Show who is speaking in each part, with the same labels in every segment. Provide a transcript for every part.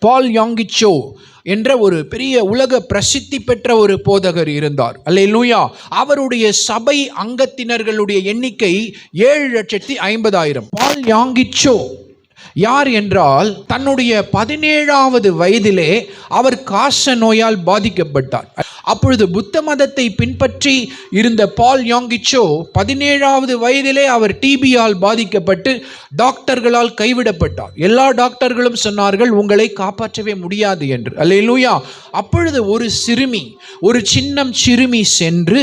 Speaker 1: பால் யாங்கிச்சோ என்ற ஒரு பெரிய உலக பிரசித்தி பெற்ற ஒரு போதகர் இருந்தார். அல்லேலூயா. அவருடைய சபை அங்கத்தினர்களுடைய எண்ணிக்கை ஏழு லட்சத்தி ஐம்பதாயிரம். பால் யாங்கிச்சோ. யார் என்றால் தன்னுடைய பதினேழாவது வயதிலே அவர் காச நோயால் பாதிக்கப்பட்டார். அப்பொழுது புத்த மதத்தை பின்பற்றி இருந்த பால் யாங்கிச்சோ பதினேழாவது வயதிலே அவர் டிபியால் பாதிக்கப்பட்டு டாக்டர்களால் கைவிடப்பட்டார். எல்லா டாக்டர்களும் சொன்னார்கள் உங்களை காப்பாற்றவே முடியாது என்று. அல்லேலூயா. அப்பொழுது ஒரு சிறுமி ஒரு சின்னம் சிறுமி சென்று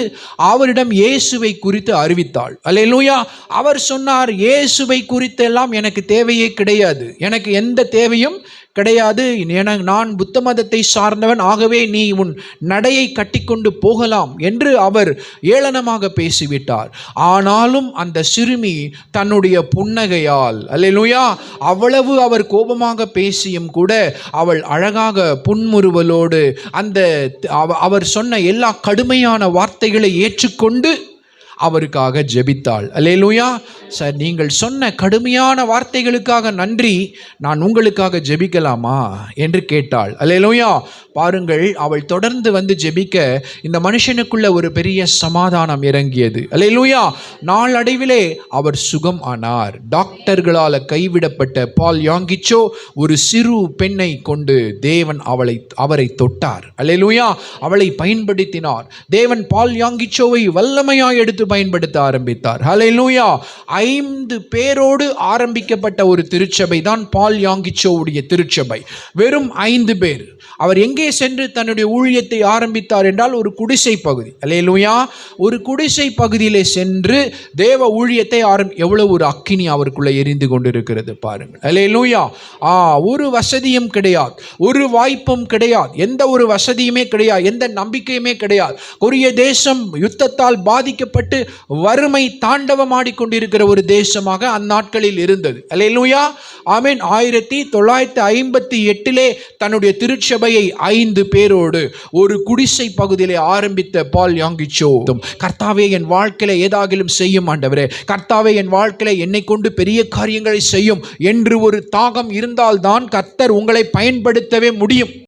Speaker 1: அவரிடம் இயேசுவை குறித்து அறிவித்தாள். அல்லேலூயா. அவர் சொன்னார் இயேசுவை குறித்தெல்லாம் எனக்கு தேவையே கிடையாது. எனக்கு எந்த தேவையும் கிடையாது. என நான் புத்த மதத்தை சார்ந்தவன். ஆகவே நீ உன் நடையை கட்டிக்கொண்டு போகலாம் என்று அவர் ஏளனமாக பேசிவிட்டார். ஆனாலும் அந்த சிறுமி தன்னுடைய புன்னகையால் அல்லையா அவ்வளவு அவர் கோபமாக பேசியும் கூட அவள் அழகாக புன்முறுவலோடு அந்த அவ- அவர் சொன்ன எல்லா கடுமையான வார்த்தைகளை ஏற்றுக்கொண்டு அவருக்காக ஜெபித்தாள். அல்லேலூயா. சார் நீங்கள் சொன்ன கடுமையான வார்த்தைகளுக்காக நன்றி. நான் உங்களுக்காக ஜெபிக்கலாமா? என்று கேட்டாள். அல்லேலூயா. பாருங்கள் அவள் தொடர்ந்து வந்து ஜெபிக்க இந்த மனுஷனுக்குள்ள ஒரு பெரிய சமாதானம் இறங்கியது. அல்லேலூயா. நாளடைவிலே அவர் சுகம் ஆனார். டாக்டர்களால் கைவிடப்பட்ட பால் யாங்கிச்சோ ஒரு சிறு பெண்ணை கொண்டு தேவன் அவளை அவரை தொட்டார். அல்லேலூயா. அவளை பயன்படுத்தினார். தேவன் பால் யாங்கிச்சோவை வல்லமையாய் எடுத்து பயன்படுத்த ஆரம்பித்தார். ஹalleluya ஐந்து பேரோடு ஆரம்பிக்கப்பட்ட ஒரு திருச்சபை தான் பால் யாங்கிச்சோவுடைய திருச்சபை. வெறும் ஐந்து பேர். அவர் எங்கே சென்று தன்னுடைய ஊழியத்தை ஆரம்பித்தார் என்றால் ஒரு குடிசை பகுதி. அல்லேலூயா ஒரு குடிசை பகுதியிலே சென்று தேவ ஊழியத்தை ஆரம்பி எவ்வளவு ஒரு அக்கினி அவருக்குள்ளே எரிந்து கொண்டிருக்கிறது பாருங்கள். அல்லேலூயா ஆ ஒரு வசதியும் கிடையாது. ஒரு வாய்ப்பும் கிடையாது. எந்த ஒரு வசதியுமே கிடையாது. எந்த நம்பிக்கையுமே கிடையாது. கொரிய தேசம் யுத்தத்தால் பாதிக்கப்பட்டு வறுமை தாண்டவமாடிக்கொண்டிருக்கிற ஒரு தேசமாக அந்நாட்களில் இருந்தது. அலையலூயா ஆமீன். ஆயிரத்தி தொள்ளாயிரத்தி ஐம்பத்தி எட்டிலே தன்னுடைய திருச்சபையை ஐந்து பேரோடு ஒரு குடிசை பகுதியிலே ஆரம்பித்த பால் யாங்கிச்சோ. கர்த்தாவே என் வாழ்க்கையில ஏதாகிலும் செய்யும் ஆண்டவரே. கர்த்தாவே என் வாழ்க்கையில என்னை கொண்டு பெரிய காரியங்களை செய்யும் என்று ஒரு தாகம் இருந்தால்தான் கர்த்தர் உங்களை பயன்படுத்தவே முடியும்.